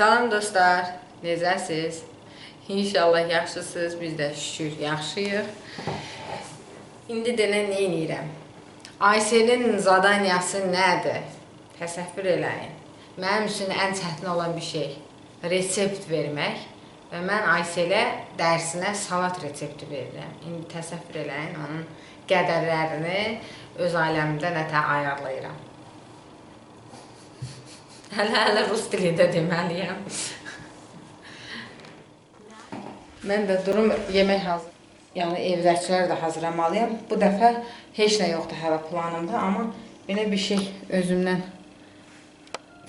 Salam dostlar, necəsiz? İnşallah yaxşısınız, biz də şükür yaxşıyıq. İndi denə nə edirəm? Ayselin zadaniyası nədir? Təsəvvür eləyin. Mənim üçün ən çətin olan bir şey resept vermək və mən Ayselə dərsinə salat resepti verirəm. İndi təsəvvür eləyin onun qədərlərini öz ailəmdə nətə ayarlayıram. Hələ hələ rus dilində deməliyəm. Mən də durum yemək hazır. Yəni evdəkilər də hazırlamalıyam. Bu dəfə heç nə yoxdur hələ planımda, amma belə bir şey özümdən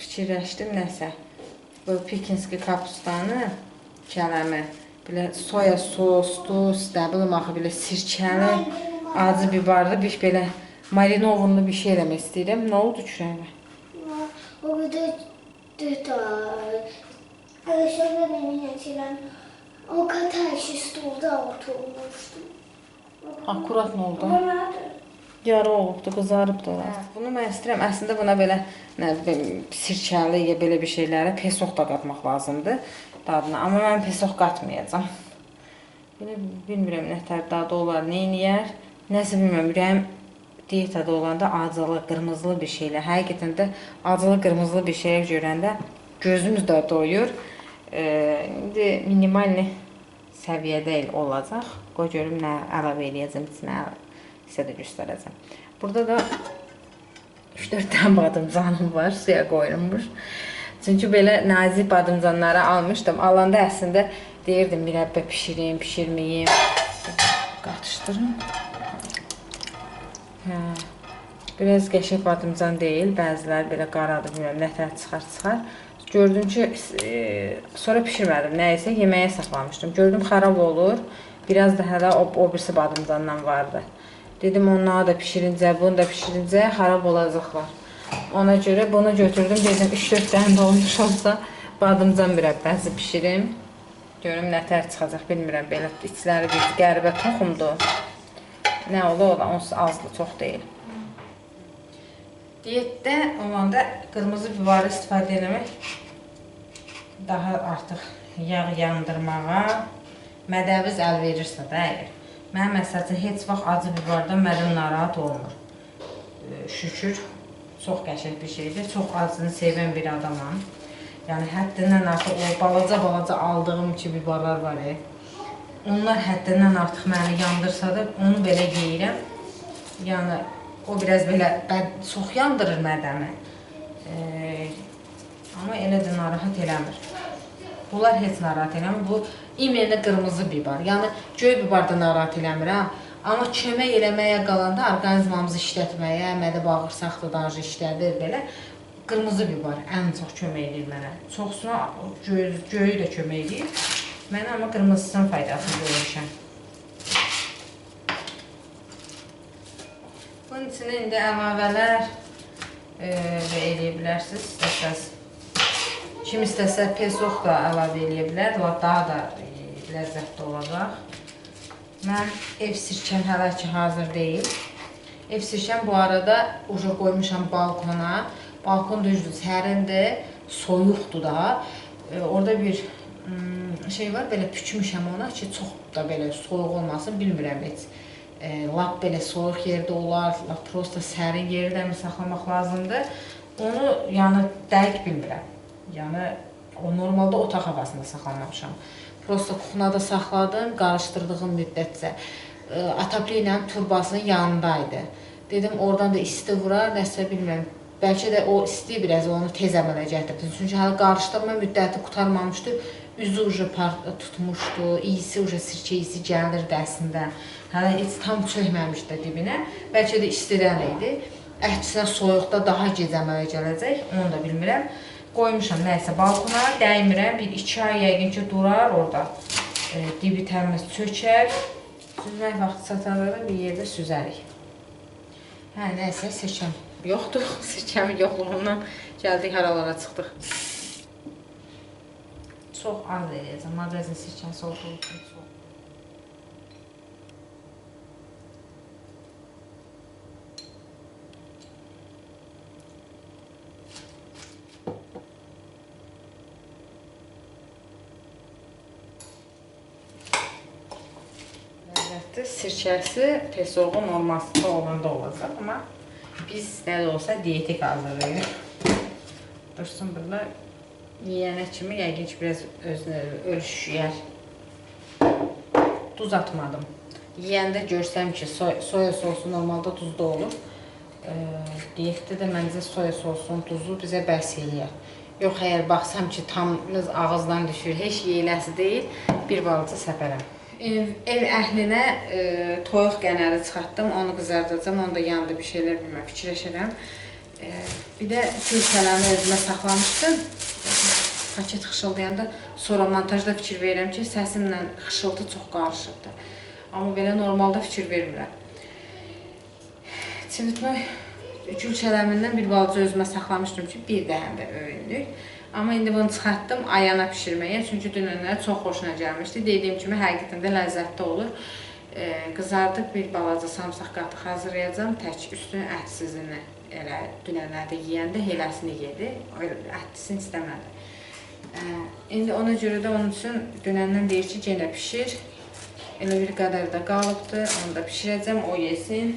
fikirləşdim nəsə. Bu pikinski kapustanı, kələmi, belə soya soslu, nə bilim axı belə sirkəli, acı bibarlı bir belə marinovunlu bir şey eləmək istəyirəm. Nə oldu kürəyimə? Orada detay. Arkadaşlarla benim yetiren o kadar işi stolda oturmuştum. Akurat nə oldu? Yara olubdu, qızarıbdı orası. Bunu mən istəyirəm. Əslində buna belə nə bilim sirkəli ya belə bir şeylərə pesoq da qatmaq lazımdır dadına. Amma mən pesoq qatmayacağam. Belə bilmirəm nə tər dadı olar, nə eləyər. Nəsə bilmirəm, ürəyim dietada olanda acılı, qırmızılı bir şeylə, həqiqətən də acılı, qırmızılı bir şeyə görəndə gözümüz də doyur. E, indi minimal səviyyədə el olacaq. Qoy görüm nə əlavə eləyəcəm içinə, sizə də göstərəcəm. Burada da 3-4 dənə badımcanım var, suya qoyulmuş. Çünki belə nazik badımcanları almışdım. Alanda əslində deyirdim mürəbbə bişirim, bişirməyim. Qatışdırım. Hə. Biraz qəşəng badımcan deyil, bəziləri belə qaradır, bilmirəm, nətər çıxar çıxar. Gördüm ki, e, sonra bişirmədim. Nə isə yeməyə saxlamışdım. Gördüm xarab olur. Biraz da hələ o, o birisi badımcandan vardı. Dedim onları da bişirincə, bunu da bişirincə xarab olacaqlar. Ona görə bunu götürdüm. Dedim 3-4 dənə də olmuş olsa badımcan mürəbbəsi bişirim. Görüm nətər çıxacaq, bilmirəm. Belə içləri bir qəribə toxumdur. Nə olur, o onsuz azlı, çox deyil. Diyetdə olanda qırmızı bibarı istifadə etmək daha artıq yağ yandırmağa mədəviz əl verirsə də əgər. Mənim məsəl üçün heç vaxt acı bibardan mədəm narahat olmur. Şükür, çox qəşəng bir şeydir. Çox acını sevən bir adamam. Yəni həddindən artıq o balaca-balaca aldığım ki bibarlar var. E. Onlar həddindən artıq məni yandırsa da onu belə yeyirəm. Yəni o biraz belə bəd, çox yandırır mədəmi. Ee, amma elə də narahat eləmir. Bunlar heç narahat eləmir. Bu imendə qırmızı bibar. Yəni göy bibar da narahat eləmir ha. Amma kömək eləməyə qalanda orqanizmamızı işlətməyə, mədə bağırsaq da danjı işlədir belə. Qırmızı bibar ən çox kömək edir mənə. Çoxsuna göy, göyü də kömək edir. Mənə amma qırmızısının faydasını görmüşəm. Bunun içində indi əlavələr e, eləyə bilərsiniz. İstəsəz kim istəsə pesoq da əlavə eləyə bilər. O daha da e, ləzzətli olacaq. Mən ev sirkəm hələ ki hazır deyil. Ev sirkəm bu arada uca qoymuşam balkona. Balkon düzdür, sərindir, soyuqdur da. E, orada bir şey var, belə pükmüşəm ona ki, çox da belə soyuq olmasın, bilmirəm heç. E, lap belə soyuq yerdə olar, lap prosta sərin yerdə mi saxlamaq lazımdır? Onu yəni dəqiq bilmirəm. Yəni o normalda otaq havasında saxlamamışam. Prosta kuxnada saxladım, qarışdırdığım müddətcə. E, Atapli ilə turbasının yanındaydı. Dedim oradan da isti vurar, nəsə bilmirəm. Bəlkə də o isti biraz onu tez əmələ gətirdi. Çünki hələ qarışdırma müddəti qurtarmamışdı. Üzü ucu tutmuşdu, iyisi ucu sirkə iyisi gəlirdi əslində. Hələ heç tam çökməmişdi dibinə. Bəlkə də istidən idi. Əksinə soyuqda daha gec əmələ gələcək, onu da bilmirəm. Qoymuşam nəysə balkona, dəymirəm. Bir iki ay yəqin ki durar orada. E, dibi təmiz çökər. Süzmək vaxtı çatanda da bir yerdə süzərik. Hə, nəysə sirkəm yoxdur. Sirkəmin yoxluğundan gəldik haralara çıxdıq çox az verəcəm. Magazin sirkəsi olduğu üçün çox. Əlbəttə sirkəsi pesorğun olmasında olanda olacaq, amma biz nə də olsa diyetik hazırlayırıq. Dursun burada yeyənə kimi yəqin ki, biraz özünə ölüşüyər. Duz atmadım. Yeyəndə görsəm ki, soy soya sosu normalda duzlu olur. E, diyetdə də məncə soya sosunun duzu bizə bəs eləyər. Yox, əgər baxsam ki, tam öz ağızdan düşür, heç yeyiləsi deyil, bir balaca səpərəm. Ev, ev əhlinə e, toyuq qənəri çıxartdım, onu qızardacağam, onu da yanında bir şeylər bilmə fikirləşirəm. E, bir də külçələrini özümə saxlamışdım. Paket xışıldayanda sonra montajda fikir verirəm ki, səsimlə xışıltı çox qarışıqdır. Amma belə normalda fikir vermirəm. Çivitmək külçələrindən bir balaca özümə saxlamışdım ki, bir dəhəndə öyünlük. Amma indi bunu çıxartdım ayana bişirməyə, çünki dünənlər çox xoşuna gəlmişdi. Dediyim kimi həqiqətən də ləzzətli olur. E, qızardıb bir balaca samsaq qatıq hazırlayacağam. Tək üstünü ətsizini elə dünənlərdə yeyəndə heləsini yedi. Ətlisini istəmədi. E, indi ona görə də onun üçün dünəndən deyir ki, yenə bişir. Elə bir qədər də qalıbdı. Onu da bişirəcəm, o yesin.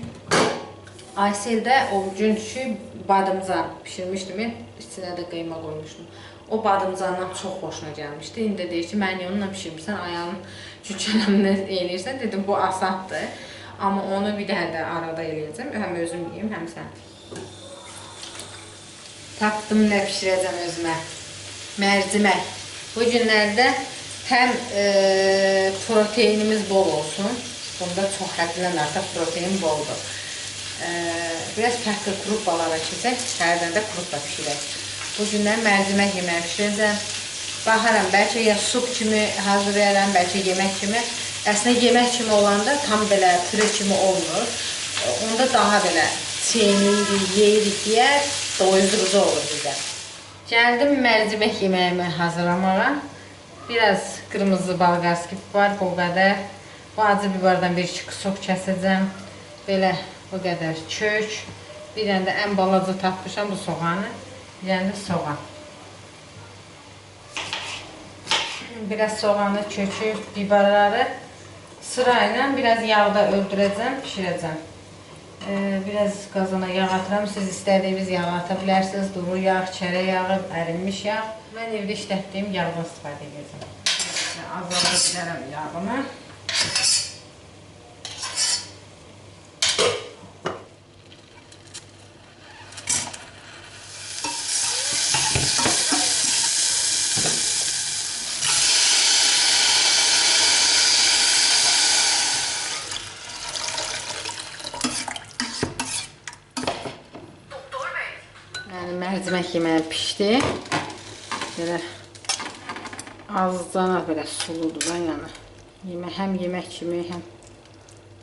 Aysel də o gün ki badımcan bişirmişdim, içinə də qıyma qoymuşdum. O badımcandan çox xoşuna gəlmişdi. İndi də deyir ki, mən niyə onunla bişirmirsən, ayağının cücələmini eləyirsən. Dedim, bu asaddır. Amma onu bir dənə də arada eləyəcəm. Həm özüm yeyim, həm sən. Tapdım nə bişirəcəm özümə. Mərcimək. Bu günlərdə həm e, proteinimiz bol olsun. Bunda çox həddindən artıq protein boldur. Ee, biraz fərqli kruppalar açacaq. Hərdən də kruppa bişirək. Bu gündən mərcimək yeməyi bişirəcəm. Baxaram, bəlkə ya sup kimi hazırlayaram, bəlkə yemək kimi. Əslində yemək kimi olanda tam belə püre kimi olmur. Onda daha belə çeynəyirik, yeyirik deyə doyurucu olur bizə. Gəldim mərcimək yeməyimi hazırlamağa. Biraz qırmızı balqaski var, bu qədər. Bu acı biberdən bir sok kəsəcəm. Belə bu qədər kök. Bir dənə də ən balaca tapmışam bu soğanı. Bir dənə də soğan. Biraz soğanı, kökü, biberləri sırayla biraz yağda öldürəcəm, bişirəcəm. Biraz qazana yağ atıram. Siz istədiyiniz yağ ata bilərsiniz. Duru yağ, çərə yağı, ərinmiş yağ. Mən evdə işlətdiyim yağdan istifadə edəcəm. Azalda bilərəm yağımı. Yəni mərcimək yeməyi pişdi. Belə azcana belə suludur da yəni. Yemək həm yemək kimi, həm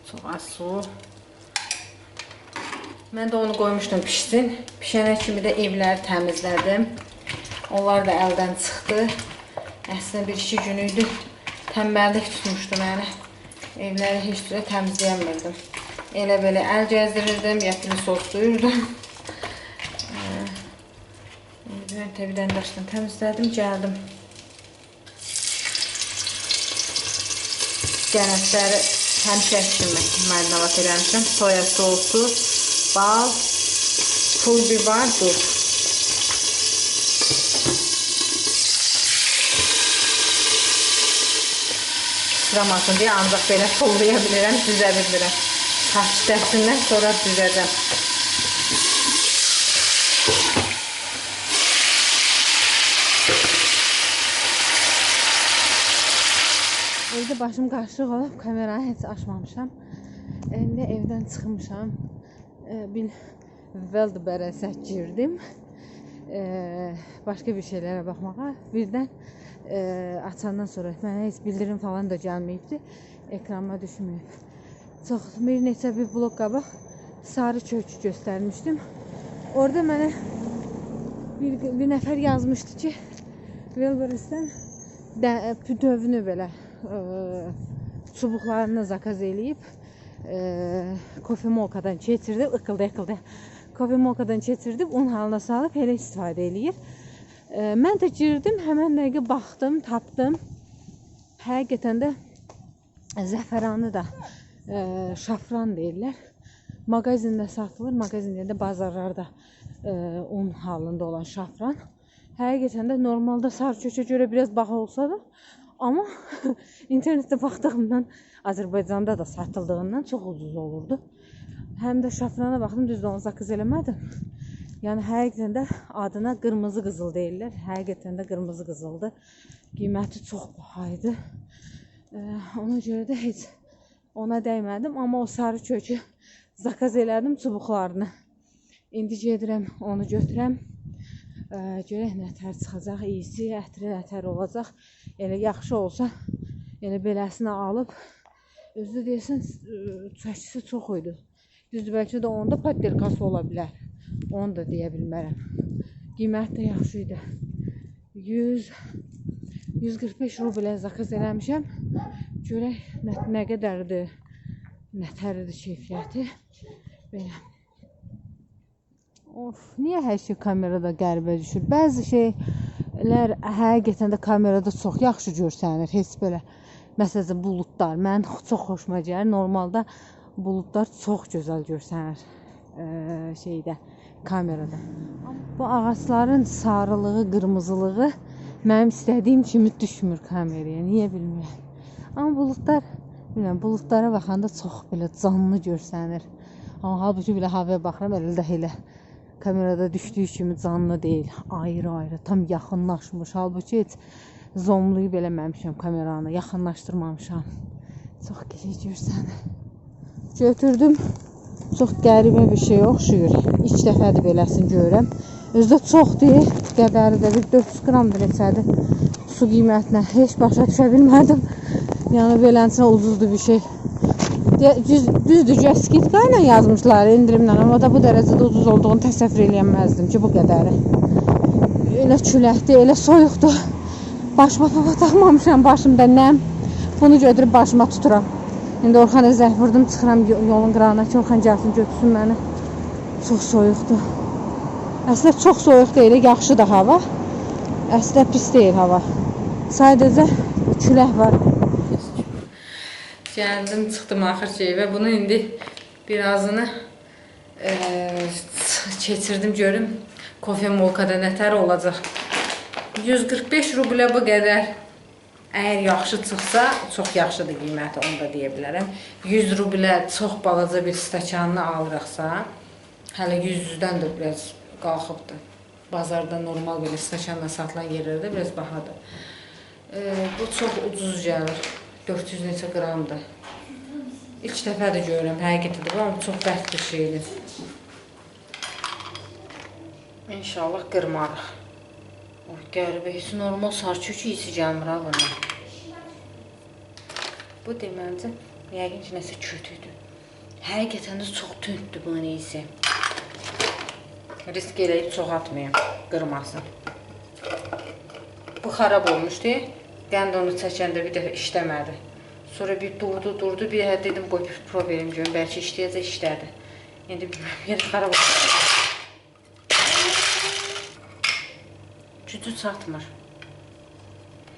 çox az sulu. Mən də onu qoymuşdum pişsin. Pişənə kimi də evləri təmizlədim. Onlar da əldən çıxdı. Əslində bir iki gün idi. Tənbəllik tutmuşdu məni. Evləri heç cürə təmizləyəmirdim. Elə belə əl gəzdirirdim, yapılı soslayırdım. Ben təbidən daşdan təmizlədim, gəldim. Gənətləri həmişə kimi marinavat eləmişəm. Soya sosu, bal, pul biber, duz. Sıramasın deyə ancaq belə pullaya bilirəm, düzə bilirəm. Saçdəsindən sonra düzəcəm. Evdə başım qarışıq olub, kameranı heç açmamışam. İndi evdən çıxmışam. E, bir Wildberries-ə girdim. E, başqa bir şeylərə baxmağa. Birdən e, açandan sonra mənə heç bildirim falan da gəlməyibdi. Ekranıma düşməyib. Çox bir neçə bir blok qabaq sarı kök göstərmişdim. Orada mənə bir, bir nəfər yazmışdı ki, Wildberries-dən də büdövünü belə çubuqlarını zakaz eləyib kofe molkadan keçirdib, ıqıldı ıqıldı. Kofe molkadan keçirdib un halına salıb elə istifadə eləyir. E, mən də girdim, həmən dəqiqə baxdım, tapdım. Həqiqətən də zəfəranı da e, şafran deyirlər. Mağazində satılır, mağazində də bazarlarda e, un halında olan şafran. Həqiqətən də normalda sarı köçə görə biraz baha olsa da, amma internetdə baxdığımdan Azərbaycanda da satıldığından çox ucuz olurdu. Həm də şafrana baxdım, düzdür onu zakaz eləmədim. Yəni həqiqətən də adına qırmızı qızıl deyirlər. Həqiqətən də qırmızı qızıldır. Qiyməti çox baha idi. Ee, ona görə də heç ona dəymədim, amma o sarı kökü zakaz elədim çubuqlarını. İndi gedirəm onu götürəm. Görək nətər çıxacaq, iyisi, ətri nətər olacaq. Elə yaxşı olsa, elə beləsini alıb özü deyəsən çəkisi çox idi. Düzdür, bəlkə də onda padelkası ola bilər. Onu da deyə bilmərəm. Qiymət də yaxşı idi. 100 145 rublə zakaz eləmişəm. Görək nə, nə qədərdir, nətərdir keyfiyyəti. Belə. Of, niyə hər şey kamerada qəribə düşür? Bəzi şeylər həqiqətən də kamerada çox yaxşı görsənir. Heç belə məsələn buludlar mən çox xoşuma gəlir. Normalda buludlar çox gözəl görsənir ə, şeydə kamerada. Bu ağacların sarılığı, qırmızılığı mənim istədiyim kimi düşmür kameraya. Niyə bilmirəm. Amma buludlar, bilmirəm, buludlara baxanda çox belə canlı görsənir. Amma halbuki belə havaya baxıram, elə də elə kamerada düşdüyü kimi canlı deyil. Ayrı-ayrı, tam yaxınlaşmış. Halbuki heç zoomlayıb eləməmişəm kameranı, yaxınlaşdırmamışam. Çox gecə görsənir. Götürdüm. Çox qəribə bir şey oxşuyur. İlk dəfədir beləsini görürəm. Özdə çoxdur, qədəri də bir 400 qramdır neçədir. Su qiymətinə heç başa düşə bilmədim. Yəni beləsinə ucuzdur bir şey. Düz, düzdür, Jaskit ilə yazmışlar endirimlə, amma da bu dərəcədə ucuz olduğunu təsəvvür eləməzdim ki, bu qədəri. Elə küləkdir, elə soyuqdur. Başıma papa taxmamışam, başımda nəm. Bunu götürüb başıma tuturam. İndi Orxana zəng vurdum, çıxıram yo- yolun qırağına ki, Orxan gəlsin götürsün məni. Çox soyuqdur. Əslində çox soyuq deyil, yaxşıdır hava. Əslində pis deyil hava. Sadəcə külək var. Gəldim, çıxdım axır ki evə. Bunu indi birazını e, keçirdim görüm. Kofe molkada nətər olacaq. 145 rublə bu qədər. Əgər yaxşı çıxsa, çox yaxşıdır qiyməti, onu da deyə bilərəm. 100 rublə çox balaca bir stəkanını alırıqsa, hələ 100-dən də biraz qalxıbdır. Bazarda normal belə stəkanla satılan yerlərdə biraz bahadır. E, bu çox ucuz gəlir. 400 neçə qramdır. İlk dəfədir görürəm, həqiqətən də, amma çox bərk bir şeydir. İnşallah qırmarıq. Oy, qəribə, heç normal sarçök iyisi gəlmir ha buna. Bu deməlicə, yəqin ki, nəsə kötüdür. Həqiqətən də çox tündür bunun iyisi. Risk eləyib çox atmayım, qırmasın. Bu xarab olmuşdu. Qənd onu çəkəndə bir dəfə işləmədi. Sonra bir durdu, durdu. Bir hə dedim qoy bir pro verim görüm, bəlkə işləyəcək işlədi. İndi bilmirəm, yenə xarab oldu. Gücü çatmır.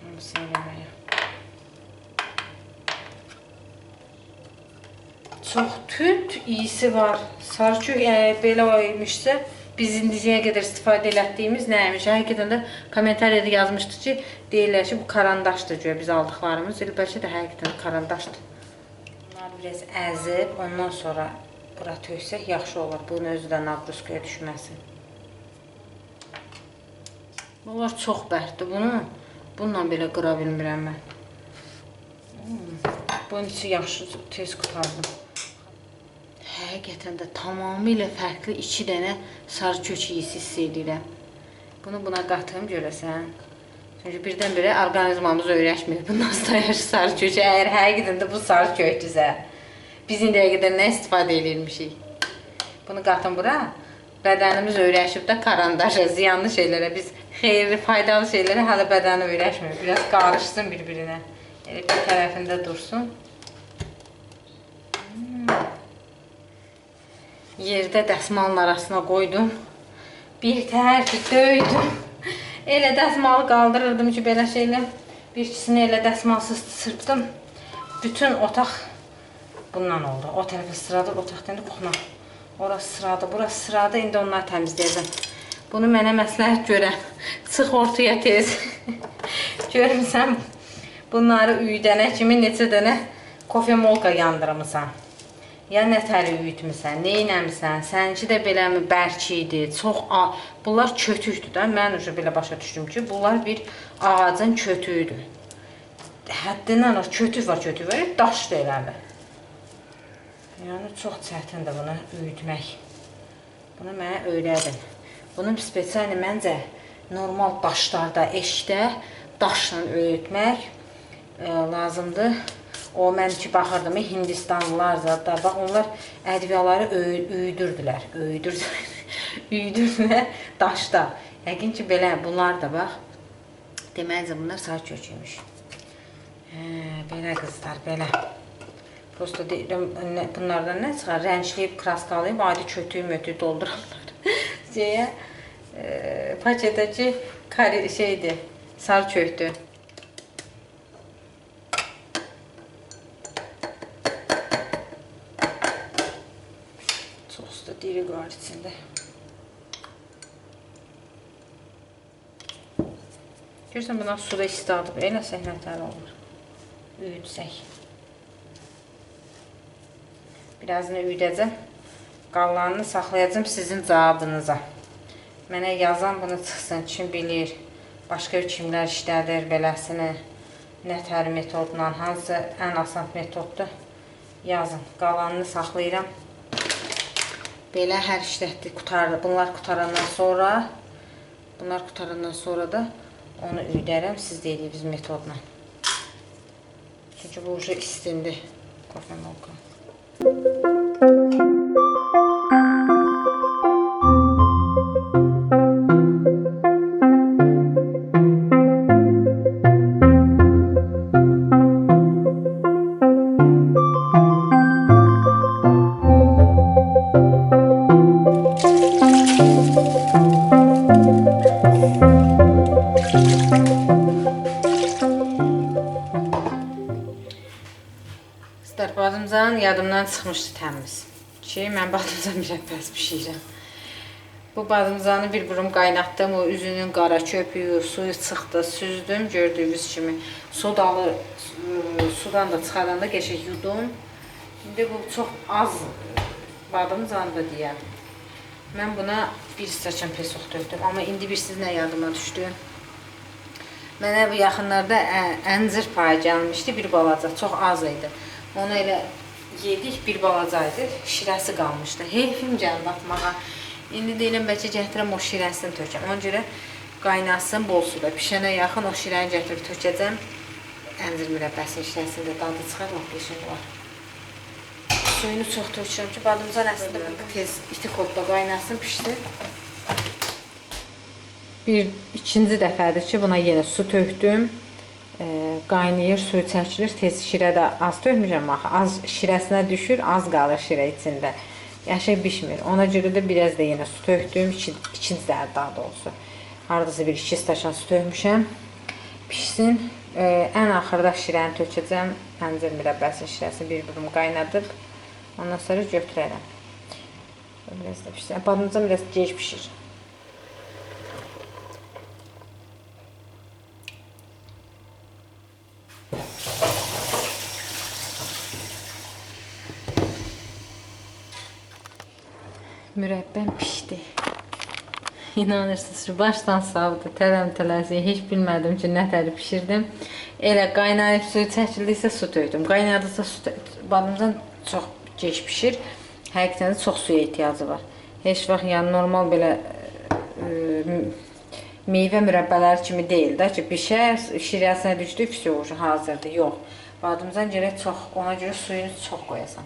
Bunu söyləməyə. Çox tünd iyisi var. Sarçıq yəni belə imişsə, biz indiciyə qədər istifadə elətdiyimiz nə imiş? Həqiqətən də kommentariyada yazmışdı ki, deyirlər ki, bu karandaşdır görə biz aldıqlarımız. Elə bəlkə də həqiqətən karandaşdır. Bunları biraz əzib, ondan sonra bura töksək yaxşı olur. Bunun özü də nabruskaya düşməsin. Bunlar çox bərkdir. Bunu bununla belə qıra bilmirəm mən. Hmm, Bunun içi yaxşı tez qutardım. Həqiqətən də tamamilə fərqli iki dənə sarı kök iyisi hiss edirəm. Bunu buna qatım görəsən. Çünki birdən-birə orqanizmamız öyrəşmir. Bu nasıl yaşlı sarı kökü? Əgər həqiqətən də bu sarı kökdürsə, biz indiyə qədər nə istifadə edirmişik? Bunu qatım bura. Bədənimiz öyrəşib də karandaşa, ziyanlı şeylərə, biz xeyirli, faydalı şeylərə hələ bədəni öyrəşmir. Biraz qarışsın bir-birinə. Elə bir tərəfində dursun. Yerdə dəsmalın arasına qoydum. Bir tər ki, döydüm. Elə dəsmalı qaldırırdım ki, belə şeylə. Bir ikisini elə dəsmalsız çırpdım. Bütün otaq Bundan oldu. O tərəfə sıradır, o tərəfdən də buxuna. Orası sıradır, burası sıradır. İndi onları təmizləyəcəm. Bunu mənə məsləhət görən. Çıx ortaya tez. Görmüsən? Bunları üyüdənə kimi neçə dənə kofe molka yandırmısan ya nətəri üyütmüsən, neynəmsən, səninki də beləmi bərk idi, çox bunlar kötükdür də. Mən uje belə başa düşdüm ki, bunlar bir ağacın kötüyüdür. Həddindən o kötük var, kötük var, daş da eləmi. Yəni çox çətindir bunu üyütmək. Bunu mənə öyrədin. Bunu spesialni məncə normal daşlarda, eşdə daşla öyrətmək e, lazımdır. O mən ki baxırdım Hindistanlılar zətdə bax onlar ədviyaları üyüdürdülər, öydürdülər. üyüdürdülər daşda. Yəqin ki belə bunlar da bax deməlicə bunlar saç köküymüş. Hə, belə qızlar, belə. Prosta deyirəm, bunlardan nə çıxar? Rəngləyib, kraskalayıb, adi kötüyü mötüyü doldurarlar. Şeyə, e, paketdəki kari şeydir, sar köktü. Var içində. Görürsən, buna suda istadıb, eləsək nətər olur. Üyüdsək. Birazını üyüdəcəm. Qalanını saxlayacağım sizin cavabınıza. Mənə yazan bunu çıxsın, kim bilir. Başqa kimlər işlədir beləsini. Nətər metodla, hansı ən asan metoddur? Yazın. Qalanını saxlayıram belə hər işlətdi qutardı. Bunlar qutarandan sonra bunlar qutarandan sonra da onu üydərəm siz dediyiniz metodla. Çünki bu uşa istindi. Qoxun olqan. Thank you. Ki, mən badımcan mürəbbəs bişirirəm. Bu badımcanı bir burum qaynatdım, o üzünün qara köpüyü, suyu çıxdı, süzdüm gördüyünüz kimi. Sodalı ıı, sudan da çıxaranda qəşəng yudum. İndi bu çox az badımcandır deyəm. Mən buna bir stəkan pesoq tökdüm, amma indi bir siz nə yadıma düşdü? Mənə bu yaxınlarda əncir payı gəlmişdi, bir balaca, çox az idi. Onu elə yedik, bir balaca idi, şirəsi qalmışdı. Heyfim gəldi atmağa. İndi deyirəm bəlkə gətirəm o şirəsini tökəm. Ona görə qaynasın bol suda. Pişənə yaxın o şirəni gətirib tökəcəm. Əncir mürəbbəsinin şirəsində dadı çıxar, lap qəşəng var. Suyunu çox tökürəm ki, badımcan əslində tez iti kodda qaynasın, pişsin. Bir ikinci dəfədir ki, buna yenə su tökdüm. Qaynayır, suyu çəkilir. Tez şirə də az tökmüşəm axı. Az şirəsinə düşür, az qalır şirə içində. Yaşa bişmir. Ona görə də biraz da yenə su tökdüm. İki, ikinci də daha doğrusu. Hardasa bir 2 stəkan su tökmüşəm. Pişsin. E, ən axırda şirəni tökəcəm. Əncir mürəbbəsinin şirəsini bir burum qaynadıb ondan sonra götürərəm. Biraz da pişsin. Badımcan biraz gec pişir. Mürəbbəm pişdi. İnanırsınız ki, başdan savdı, tələm tələsi, heç bilmədim ki, nətəri pişirdim. Elə qaynayıb suyu çəkildiysə su töydüm. Qaynadısa su töydüm. Badımcan çox gec pişir. Həqiqətən də çox suya ehtiyacı var. Heç vaxt yəni normal belə ə, meyvə mürəbbələri kimi deyil də ki, bişər, şirəsinə düşdü, fisiyoji hazırdır. Yox. Badımcan gərək çox, ona görə suyunu çox qoyasan.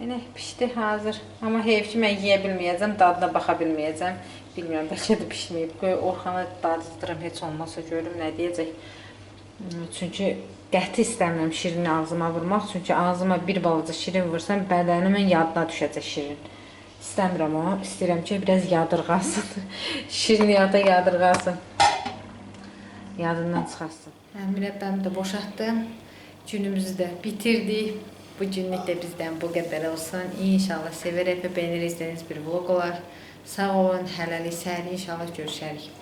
Yəni pişdi hazır. Amma heyf ki mən yeyə bilməyəcəm, dadına baxa bilməyəcəm. Bilmirəm, bəlkə də bişməyib. Qoy Orxana dadızdıram, heç olmazsa görüm nə deyəcək. Çünki qəti istəmirəm şirini ağzıma vurmaq. Çünki ağzıma bir balaca şirin vursam bədənimin yadına düşəcək şirin. İstəmirəm onu. İstəyirəm ki, biraz yadırğasın. şirin yada yadırğasın. Yadından çıxarsın. Hə, mürəbbəmi də boşaltdım. Günümüzü də bitirdik. Bu günlük də bizdən bu qədər olsun. İnşallah sevərək və bəyənərək izlədiyiniz bir vloq olar. Sağ olun, hələlik səhər inşallah görüşərik.